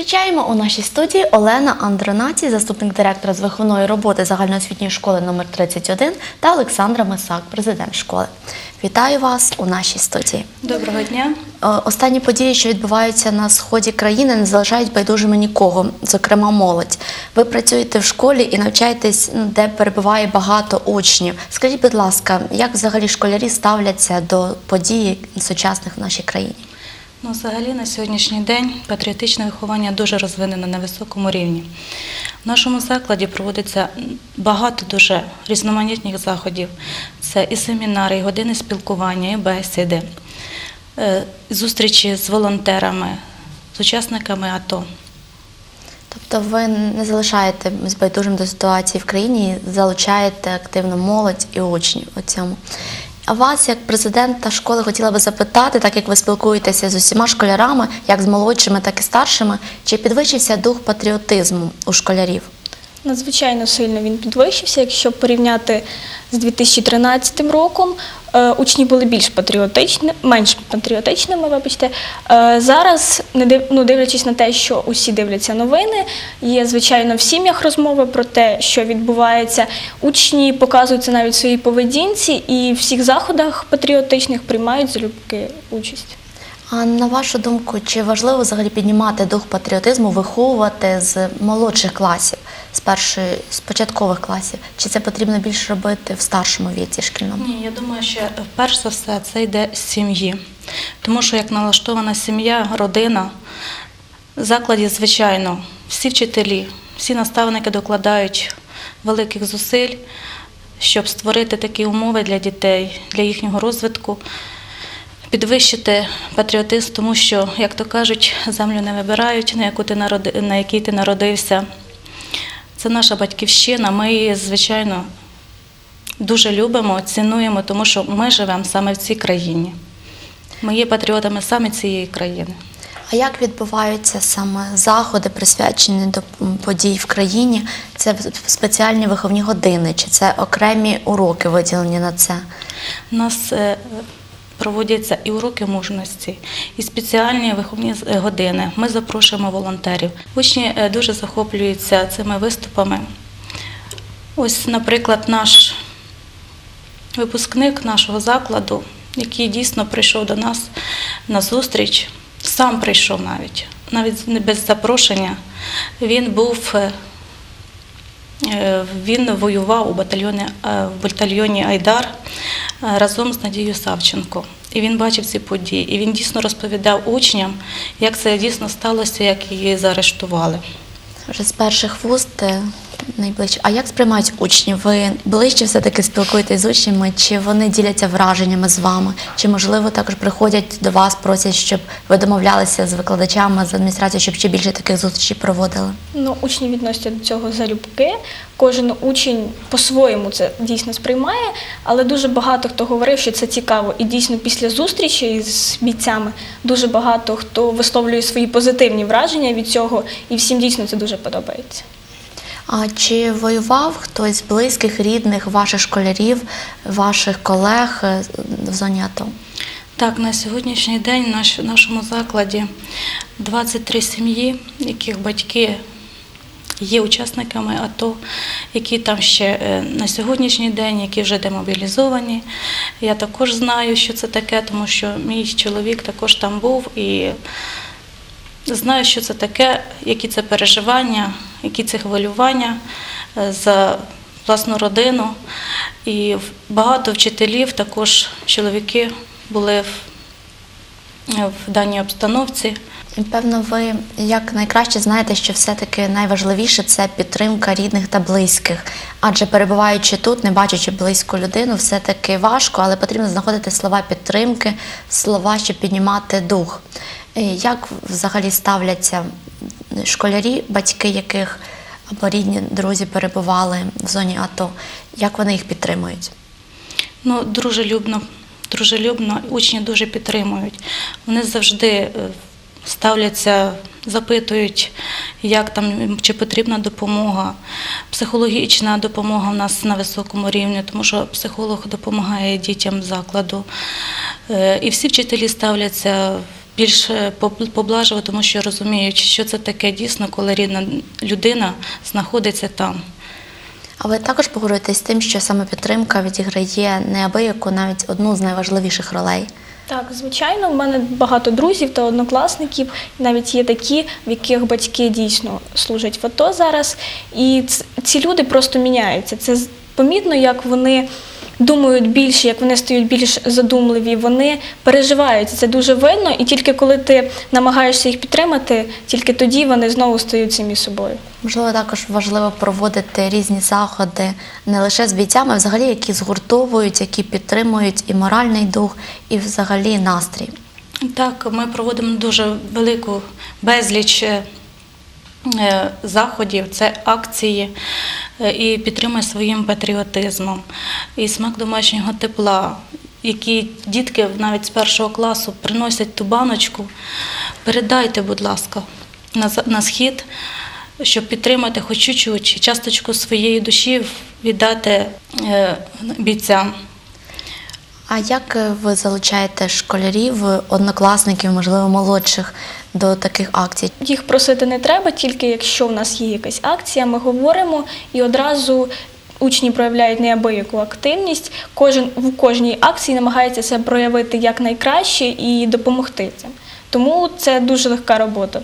Зустрічаємо у нашій студії Олена Андронаті, заступник директора з виховної роботи загальноосвітньої школи номер 31 та Олександра Мисак, президент школи. Вітаю вас у нашій студії. Доброго дня. Останні події, що відбуваються на сході країни, не залишають байдужими нікого, зокрема молодь. Ви працюєте в школі і навчаєтесь, де перебуває багато учнів. Скажіть, будь ласка, як взагалі школярі ставляться до подій сучасних в нашій країні? Ну, взагалі на сьогоднішній день патріотичне виховання дуже розвинено на високому рівні. В нашому закладі проводиться багато дуже різноманітних заходів. Це і семінари, і години спілкування, і бесіди, е, зустрічі з волонтерами, з учасниками АТО. Тобто ви не залишаєте байдужим до ситуації в країні, залучаєте активно молодь і учнів у цьому. Вас, як президента школи, хотіла би запитати, так як ви спілкуєтеся з усіма школярами, як з молодшими, так і старшими, чи підвищився дух патріотизму у школярів? Надзвичайно сильно він підвищився. Якщо порівняти з 2013 роком, учні були більш патріотичними, менш патріотичними, вибачте. Е, Зараз, ну, дивлячись на те, що усі дивляться новини, є звичайно в сім'ях розмови про те, що відбувається. Учні показуються навіть в своїй поведінці і в всіх заходах патріотичних приймають залюбки участь. А на вашу думку, чи важливо взагалі піднімати дух патріотизму, виховувати з молодших класів, з першої з початкових класів? Чи це потрібно більше робити в старшому віці шкільному? Ні, я думаю, що е, перш за все це йде з сім'ї. Тому що як налаштована сім'я, родина, закладі, звичайно, всі вчителі, всі наставники докладають великих зусиль, щоб створити такі умови для дітей, для їхнього розвитку, підвищити патріотизм, тому що, як то кажуть, землю не вибирають, на, яку ти народи, на якій ти народився. Це наша батьківщина. Ми її, звичайно, дуже любимо, цінуємо, тому що ми живемо саме в цій країні. Ми є патріотами саме цієї країни. А як відбуваються саме заходи, присвячені до подій в країні? Це спеціальні виховні години, чи це окремі уроки виділені на це? У нас е, проводяться і уроки мужності, і спеціальні виховні е, години. Ми запрошуємо волонтерів. Учні е, дуже захоплюються цими виступами. Ось, наприклад, наш випускник нашого закладу, який дійсно прийшов до нас на зустріч, сам прийшов навіть, навіть без запрошення. Він був. Е, Він воював у батальйоні, е, в батальйоні Айдар е, разом з Надією Савченко. І він бачив ці події. І він дійсно розповідав учням, як це дійсно сталося, як її заарештували. Вже з перших вуст найближче. А як сприймають учні? Ви ближче все-таки спілкуєтесь з учнями, чи вони діляться враженнями з вами? Чи можливо також приходять до вас, просять, щоб ви домовлялися з викладачами, з адміністрацією, щоб ще більше таких зустрічей проводили? Ну, учні відносяться до цього залюбки. Кожен учень по-своєму це дійсно сприймає, але дуже багато хто говорив, що це цікаво. І дійсно після зустрічі з бійцями дуже багато хто висловлює свої позитивні враження від цього, і всім дійсно це дуже подобається. А чи воював хтось з близьких, рідних, ваших школярів, ваших колег е, в зоні АТО? Так, на сьогоднішній день в наш- нашому закладі 23 сім'ї, яких батьки є учасниками АТО, які там ще е, на сьогоднішній день, які вже демобілізовані. Я також знаю, що це таке, тому що мій чоловік також там був і знаю, що це таке, які це переживання, які це хвилювання е, за власну родину. І багато вчителів, також чоловіки були в, в даній обстановці. Певно, ви як найкраще знаєте, що все-таки найважливіше це підтримка рідних та близьких. Адже перебуваючи тут, не бачачи близьку людину, все-таки важко, але потрібно знаходити слова підтримки, слова, щоб піднімати дух. Е, Як взагалі ставляться школярі, батьки яких або рідні друзі перебували в зоні АТО? Як вони їх підтримують? Ну, дружелюбно, дружелюбно, учні дуже підтримують. Вони завжди е, ставляться, запитують, як там, чи потрібна допомога. Психологічна допомога в нас на високому рівні, тому що психолог допомагає дітям закладу. Е, І всі вчителі ставляться більш поблажливо, тому що розуміють, що це таке дійсно, коли рідна людина знаходиться там. А ви також погоджуєтесь з тим, що саме підтримка відіграє неабияку навіть одну з найважливіших ролей. Так, звичайно, в мене багато друзів та однокласників. Навіть є такі, в яких батьки дійсно служать в АТО зараз. І ці люди просто міняються. Це помітно, як вони думають більше, як вони стають більш задумливі, вони переживають. Це дуже видно, і тільки коли ти намагаєшся їх підтримати, тільки тоді вони знову стають самі собою. Можливо, також важливо проводити різні заходи не лише з бійцями, а взагалі, які згуртовують, які підтримують і моральний дух, і взагалі настрій. Так, ми проводимо дуже велику безліч е, заходів, це акції і підтримує своїм патріотизмом. І смак домашнього тепла, які дітки навіть з першого класу приносять ту баночку. Передайте, будь ласка, на схід, щоб підтримати хоч чуть-чуть, часточку своєї душі віддати е, бійцям. А як е, ви залучаєте школярів, однокласників, можливо, молодших до таких акцій? Їх просити не треба, тільки якщо в нас є якась акція, ми говоримо і одразу. Учні проявляють неабияку активність. Кожен в кожній акції намагається себе проявити якнайкраще і допомогти цим. Тому це дуже легка робота.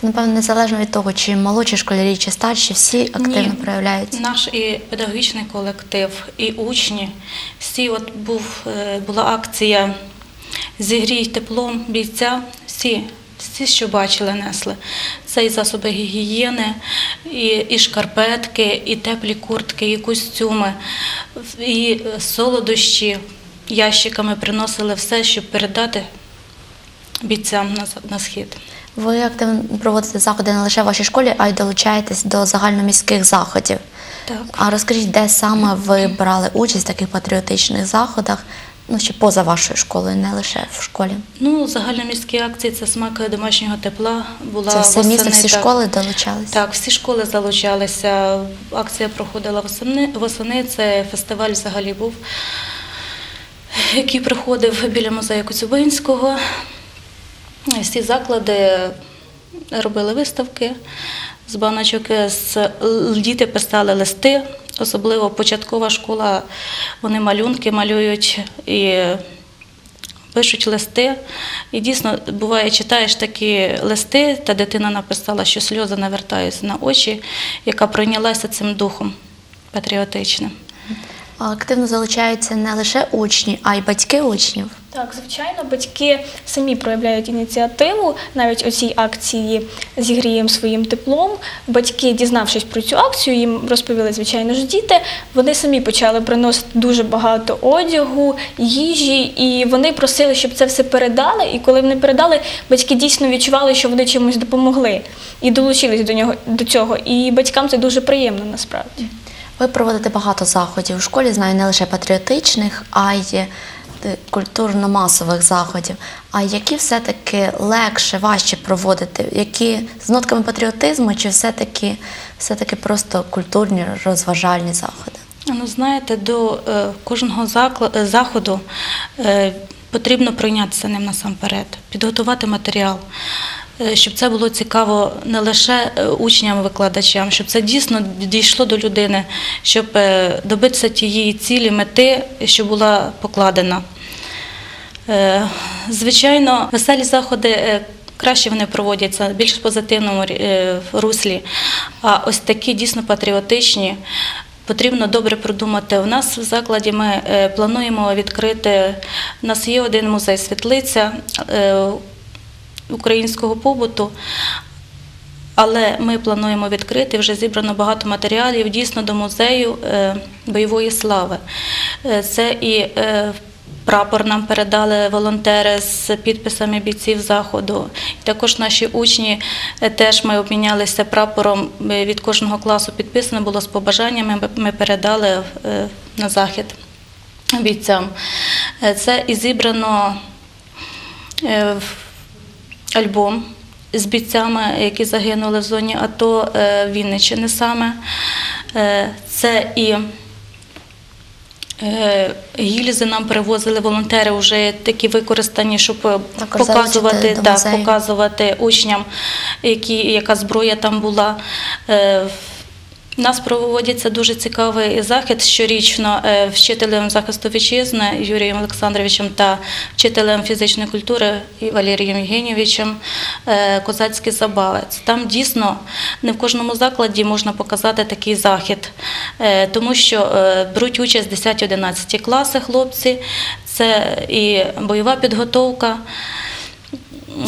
Це, напевно, незалежно від того, чи молодші школярі, чи старші, всі активно Ні. проявляються. Наш і педагогічний колектив, і учні. Всі от був, е, була акція Зігрій теплом бійця. Всі, всі, що бачили, несли. Це і засоби гігієни, і, і шкарпетки, і теплі куртки, і костюми, і солодощі. Ящиками приносили все, щоб передати бійцям на, на схід. Ви активно проводите заходи не лише в вашій школі, а й долучаєтесь до загальноміських заходів. Так. А розкажіть, де саме ви брали участь в таких патріотичних заходах, ну ще поза вашою школою, не лише в школі? Ну, загальноміські акції це смак домашнього тепла. Була Це все місто, всі так. школи долучалися? Так, всі школи залучалися. Акція проходила восени. восени. Це фестиваль взагалі був, який проходив біля музею Коцюбинського. Всі заклади робили виставки з баночок. Діти писали листи, особливо початкова школа. Вони малюнки малюють і пишуть листи. І дійсно буває, читаєш такі листи, та дитина написала, що сльози навертаються на очі, яка пройнялася цим духом патріотичним. Активно залучаються не лише учні, а й батьки учнів. Так, звичайно, батьки самі проявляють ініціативу навіть у цій акції зігріємо своїм теплом. Батьки, дізнавшись про цю акцію, їм розповіли, звичайно ж, діти. Вони самі почали приносити дуже багато одягу, їжі, і вони просили, щоб це все передали. І коли вони передали, батьки дійсно відчували, що вони чимось допомогли і долучились до нього до цього. І батькам це дуже приємно насправді. Ви проводите багато заходів у школі, знаю, не лише патріотичних, а й е, культурно-масових заходів. А які все-таки легше, важче проводити? Які з нотками патріотизму, чи все-таки все-таки просто культурні розважальні заходи? Ну, знаєте, до е, кожного е, заходу е, потрібно прийнятися ним насамперед, підготувати матеріал, щоб це було цікаво не лише е, учням, викладачам, щоб це дійсно дійшло до людини, щоб е, добитися тієї цілі, мети, що була покладена. Е, Звичайно, веселі заходи. е, Краще вони проводяться більш в позитивному е, руслі. А ось такі дійсно патріотичні потрібно добре продумати. У нас в закладі ми е, плануємо відкрити. У нас є один музей світлиця е, українського побуту. Але ми плануємо відкрити вже зібрано багато матеріалів дійсно до музею е, бойової слави. Е, Це і е, прапор нам передали волонтери з підписами бійців заходу. Також наші учні теж ми обмінялися прапором від кожного класу підписано було з побажаннями. ми- передали на захід бійцям. Це і зібрано в- альбом з бійцями, які загинули в зоні АТО е, Вінниччини саме. Е, Це і Е, Гільзи нам привозили волонтери вже такі використані, щоб Також показувати, так, показувати учням, які, яка зброя там була. У нас проводиться дуже цікавий захід щорічно е, вчителем захисту вітчизни Юрієм Олександровичем та вчителем фізичної культури Валерієм Євгенійовичем е, Козацький забавець. Там дійсно не в кожному закладі можна показати такий захід, е, тому що беруть участь 10-11 класи хлопці, це і бойова підготовка.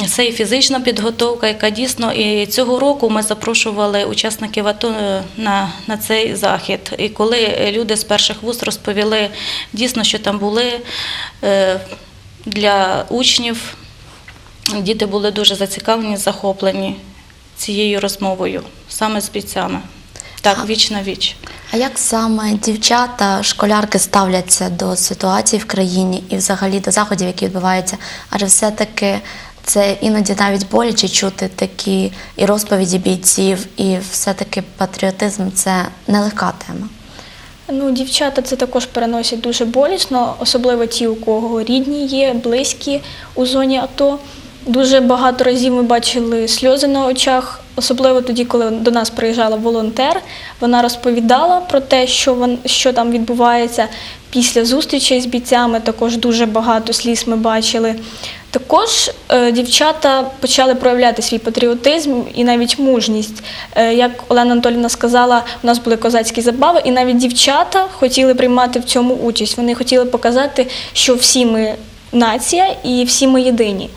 Це і фізична підготовка, яка дійсно і цього року ми запрошували учасників АТО е, на, на цей захід. І коли люди з перших вуст розповіли дійсно, що там були е, для учнів, діти були дуже зацікавлені, захоплені цією розмовою, саме з бійцями. Так, віч на віч. А як саме дівчата, школярки ставляться до ситуації в країні і взагалі до заходів, які відбуваються? Адже все-таки це іноді навіть боляче чути такі і розповіді бійців, і все-таки патріотизм це нелегка тема. Ну, дівчата це також переносять дуже болісно, особливо ті, у кого рідні є, близькі у зоні АТО. Дуже багато разів ми бачили сльози на очах, особливо тоді, коли до нас приїжджала волонтер. Вона розповідала про те, що, вон, що там відбувається після зустрічей з бійцями. Також дуже багато сліз ми бачили. Також е, дівчата почали проявляти свій патріотизм і навіть мужність. Е, як Олена Анатолівна сказала, у нас були козацькі забави, і навіть дівчата хотіли приймати в цьому участь. Вони хотіли показати, що всі ми нація і всі ми єдині.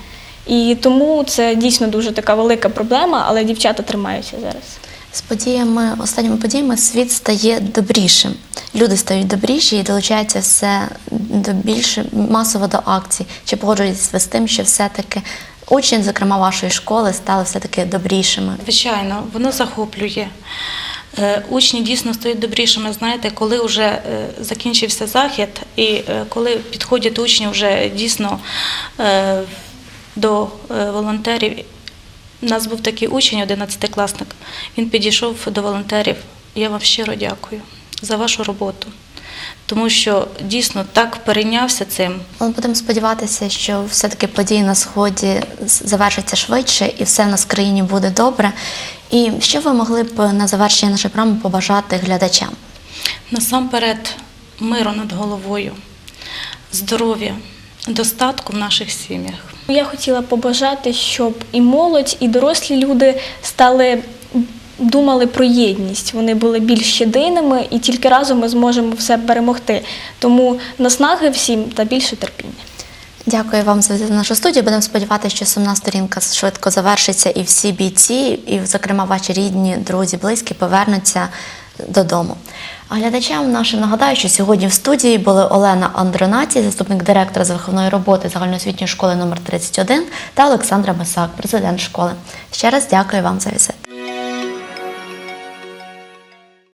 І тому це дійсно дуже така велика проблема, але дівчата тримаються зараз. З подіями, останніми подіями світ стає добрішим. Люди стають добріші і долучаються все до більше масово до акцій. Чи погоджуєтесь ви з тим, що все-таки учні, зокрема вашої школи, стали все-таки добрішими? Звичайно, воно захоплює. Е, Учні дійсно стають добрішими. Знаєте, коли вже е, закінчився захід, і е, коли підходять учні вже дійсно до волонтерів. У нас був такий учень, 11-класник. Він підійшов до волонтерів. Я вам щиро дякую за вашу роботу, тому що дійсно так перейнявся цим. Але будемо сподіватися, що все-таки події на сході завершаться швидше і все в нас в країні буде добре. І що ви могли б на завершення нашої програми побажати глядачам? Насамперед, миру над головою, здоров'я, достатку в наших сім'ях. Я хотіла побажати, щоб і молодь, і дорослі люди стали думали про єдність. Вони були більш єдиними, і тільки разом ми зможемо все перемогти. Тому наснаги всім та більше терпіння. Дякую вам за нашу студію. Будемо сподіватися, що сумна сторінка швидко завершиться, і всі бійці, і, зокрема, ваші рідні, друзі, близькі повернуться додому. А глядачам нашим нагадаю, що сьогодні в студії були Олена Андронаті, заступник директора з виховної роботи загальноосвітньої школи номер 31 та Олександра Масак, президент школи. Ще раз дякую вам за візит.